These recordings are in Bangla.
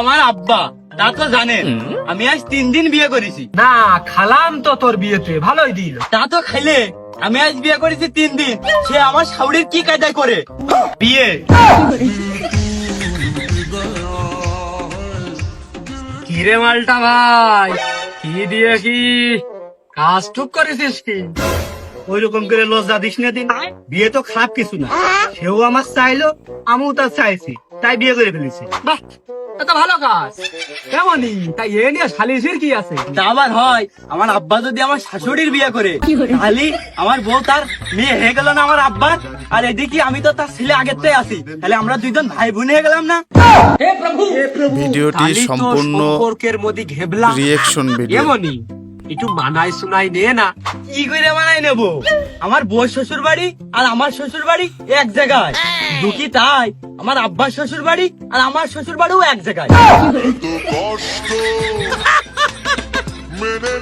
আমার আব্বা তা তো জানেন। আমি আজ তিন দিন বিয়ে করেছি। না খালাম তো তোর বিয়েতে ভালোই দিল। তা তো খাইলে আমি আজ বিয়ে করেছি তিন দিন। সে আমার শাউরির কি কায়দায় করে? বিয়ে। কিরে মালটা ভাই কি দিয়ে কি কাজ টুক করেছিস কি? ওই রকম করে লজ্জা দিস না দিন। বিয়ে তো খারাপ কিছু না। সেও আমার চাইলো আমিও তার চাইছি তাই বিয়ে করে ফেলেছি। বাহ এটা ভালো কাজ। কেমনই তাই এ নিয়ে সালিসির কি আছে? তা আবার হয় আমার আব্বা যদি আমার শাশুড়ির বিয়ে করে তাহলে আমার বউ তার মেয়ে হয়ে গেল না আমার আব্বার আর এদিকে আমি তো তার ছেলে আগের থেকে আছি তাহলে আমরা দুইজন ভাই বোন হয়ে গেলাম না? ভিডিওটি সম্পূর্ণ সম্পর্কের মধ্যে ঘেবলা রিয়েকশন ভিডিও এমনই। একটু মানাই শুনাই নে না। কি করে বানাই নেব? আমার বউ শ্বশুর বাড়ি আর আমার শ্বশুর বাড়ি এক জায়গায়। দুঃখী তাই আমার আব্বার শ্বশুর বাড়ি আর আমার শ্বশুর বাড়িও এক জায়গায়। মেনে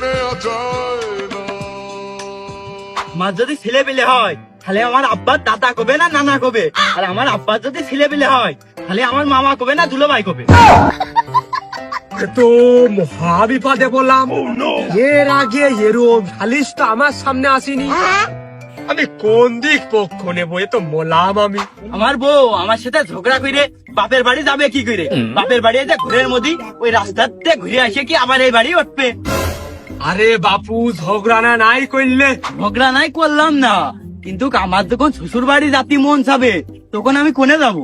আমার যদি ছেলে পেলে হয় তাহলে আমার আব্বার দাদা কবে না নানা কবে? আর আমার আব্বার যদি ছেলে পেলে হয় তাহলে আমার মামা কবে না দুলো ভাই কবে? তো মহা বিপদে বললাম এর আগে এরম সালিশ তো আমার সামনে আসেনি। আমি কোন দিক পক্ষ নেব এ তো মোলাম আমি। আমার বউ আমার সাথে ঝগড়া করে বাপের বাড়ি যাবে কি করে বাপের বাড়ি যে ঘুরের মধ্যে ওই রাস্তাতে ঘুরে আসে কি আবার এই বাড়ি উঠবে? আরে বাপু ঝগড়া না নাই করলে? ঝগড়া নাই করলাম না। কিন্তু আমার যখন শ্বশুর বাড়ি জাতি মন যাবে তখন আমি কোনে যাব?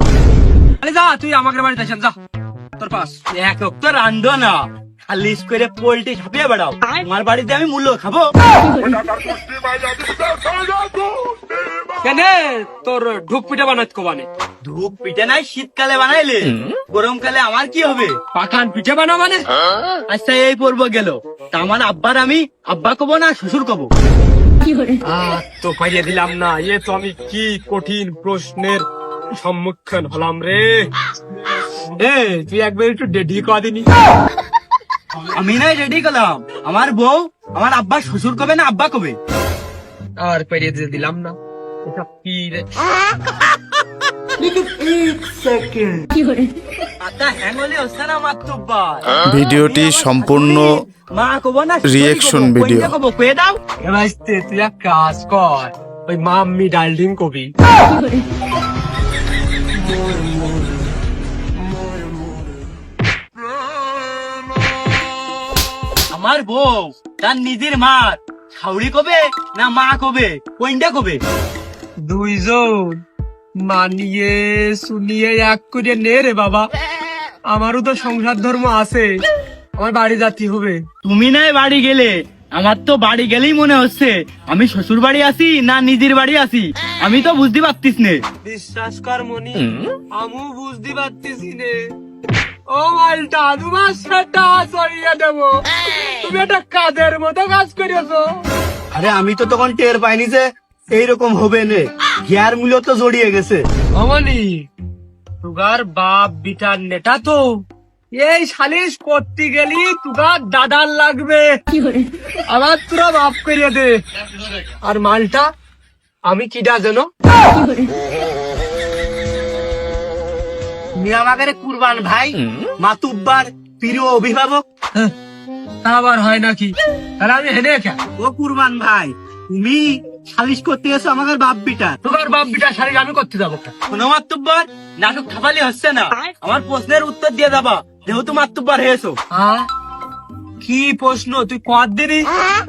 আরে যা তুই আমাকে বাড়িতে আসেন যা। তোর পাস। এক তো রান্ধো না। করে পোল্ট্রি ছাপিয়ে বেড়াও। আমার বাড়িতে আমি মূল্য খাব। কেন? তোর ঢুক পিঠা বানাত কোবানে। ধূপ পিঠে নাই শীতকালে বানাইলে। গরমকালে আমার কি হবে? পাখান পিঠা বানা মানে? আচ্ছা এই পর্ব গেল। তা আমার আব্বার আমি আব্বা কবো না শ্বশুর কবো। তো পাইয়ে দিলাম না। এ তো আমি কি কঠিন প্রশ্নের সম্মুখীন হলাম রে? এ তুই একবার একটু ডেডি কদিনি আমি নাই রেডি করলাম আমার বউ আমার আব্বা শ্বশুর কবে না আব্বা কবে? আর পেরিয়ে দিয়ে দিলাম না। এটা কি রে না মাত্রবার ভিডিওটি সম্পূর্ণ না দাও। এবার তুই এক কাজ কর। ওই মাম্মি ডালডিং কবি। আমার বউ তার নিজের মা শাউরি কবে না মা কবে? কোনটা কবে? দুইজন। মানিয়ে শুনিয়ে এক করে নে রে বাবা। আমারও তো সংসার ধর্ম আছে। আমার বাড়ি জাতি হবে। তুমি নাই বাড়ি গেলে আমার তো বাড়ি গেলেই মনে হচ্ছে আমি শ্বশুর বাড়ি আছি না নিজের বাড়ি আছি? আমি তো বুঝতে পারতিস নে। বিশ্বাস কর মনি আমু বুঝতে পারতেছি নে। ও মালটা তোমার সেটা সরিয়ে দেব। তুমি একটা কাজের মতো কাজ করেছ আরে আমি তো তখন টের পাইনি যে এইরকম হবে নে। গিয়ার মূল্য তো জড়িয়ে গেছে। অমনি তুগার বাপ বিটার নেটা তো। এই সালিশ করতে গেলি তুগার দাদার লাগবে। আবার তোরা বাপ করিয়ে দে। আর মালটা আমি কিডা যেন কুরবান ভাই মাতুব্বার প্রিয় অভিভাবক। হ্যাঁ, আবার হয় নাকি? তাহলে আমি হেনে কেন ও কুরবান ভাই তুমি সালিশ করতে গেছো আমাদের বাপ বিটা তুগার বাপ বিটার শাড়ি আমি করতে যাব কোনো মাতুব্বার নাটক হচ্ছে না। আমার প্রশ্নের উত্তর দিয়ে যাবা যেহেতু মাতুব্বার হয়েছো। আ? কি প্রশ্ন? তুই দিনই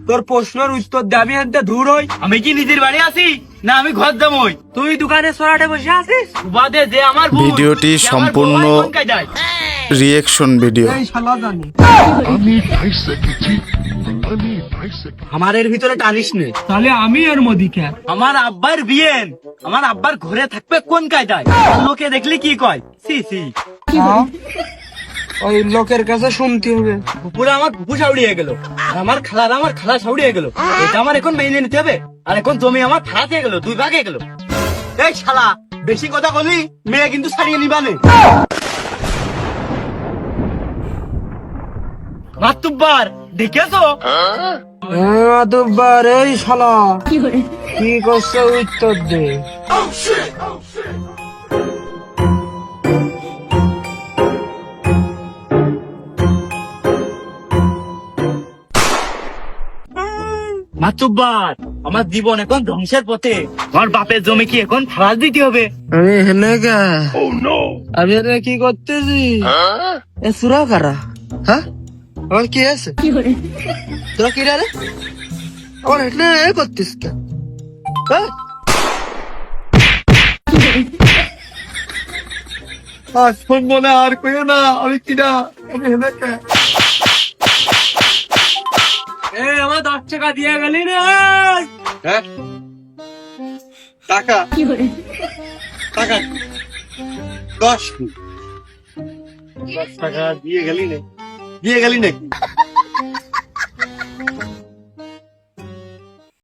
তোর প্রশ্নের উত্তর দাবি আনতে দূর হই। আমি কি নিজের বাড়ি আছি? না আমি ঘর দামই তুই দোকানে সরাটে বসে আছিস? বাদে যে আমার ভিডিওটি সম্পূর্ণ? Reaction video. এই শালা জানি। আমি ভাইসে গেছি আমি ভাইসে আমার এর ভিতরে টানিস নে। তাহলে আমি এর কেন আমার আব্বার বিয়েন। আমার আব্বার ঘরে থাকবে কোন কায়দায়? লোকে দেখলি কি কয়? সি সি ওই লোকের কাছে শুনতে হবে। পুরো আমার বুকু সাউড়িয়ে গেল। আর আমার খালার আমার খালা সাউড়িয়ে গেল। এটা আমার এখন মেনে নিতে হবে। আর এখন জমি আমার ফাড়া থেকে গেল দুই ভাগে গেল। এই শালা বেশি কথা বলি মেয়ে কিন্তু ছাড়িয়ে নিবানে মাতুব্বার দেখেছ? মাতুব্বার এই শালা। কি করছে উত্তর দে। মাতুব্বার আমার জীবন এখন ধ্বংসের পথে। আমার বাপের জমি কি এখন ফালাস দিতে হবে? আমি হেনে আমি এনে কি করতেছি? এ সুরা কারা? হ্যাঁ? আমার কি আছে? তোরা কি রে? আমার হেনে এ করতিস কে হ্যাঁ মনে আর কইও না আমি কিনা আমি হেনে কে এ আমার দশ টাকা দিয়ে গেলি রে হ্যাঁ? টাকা? টাকা? দশ? দশ টাকা দিয়ে গেলি না। দিয়ে গেলি নাকি?